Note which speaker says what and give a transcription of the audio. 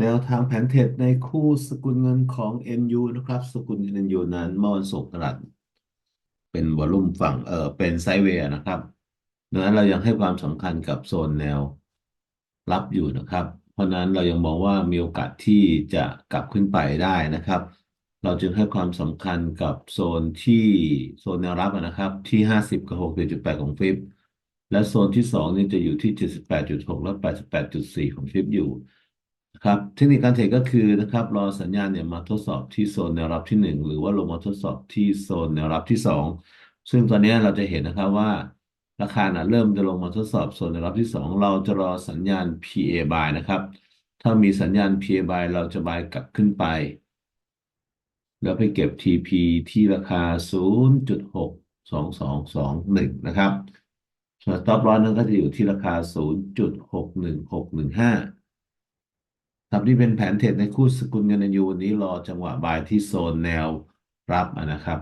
Speaker 1: แนวทางแผนเทรดในคู่สกุลเงินของ NU นะครับ สกุลเงิน NU นั้นเมื่อวันศุกร์ตลาดเป็นวอลุ่มฝั่งเออเป็นไซด์เวย์นะครับดังนั้นเรายังให้ความสำคัญกับโซนแนวรับอยู่นะครับ เพราะนั้นเรายังมองว่ามีโอกาสที่จะกลับขึ้นไปได้นะครับ เราจึงให้ความสำคัญกับโซนที่โซนแนวรับนะครับที่ 50 กับ61.8ของฟิบและโซนที่ 2 นี่จะอยู่ที่ 78.6 และ 88.4 ของฟิบอยู่ นะครับเทคนิคการเทรดก็คือนะครับรอสัญญาณเนี่ยมาทดสอบที่โซนแนวรับที่ 1 หรือว่าลงมาทดสอบที่โซนแนวรับที่ 2 ซึ่งตอนนี้เราจะเห็นนะครับว่า ราคาน่ะเริ่มจะลงมาทดสอบโซนแนวรับที่ 2 เราจะรอสัญญาณ PA buy นะครับ ถ้ามีสัญญาณ PA buy เราจะ buy กลับขึ้นไป แล้วไปเก็บ TP ที่ราคา 0.62221 นะครับส่วน stop loss นั้นก็จะอยู่ที่ราคา 0.61615 ครับนี่เป็นแผนเทรดในคู่สกุลเงินยูวันนี้รอจังหวะบายที่โซนแนวรับนะครับ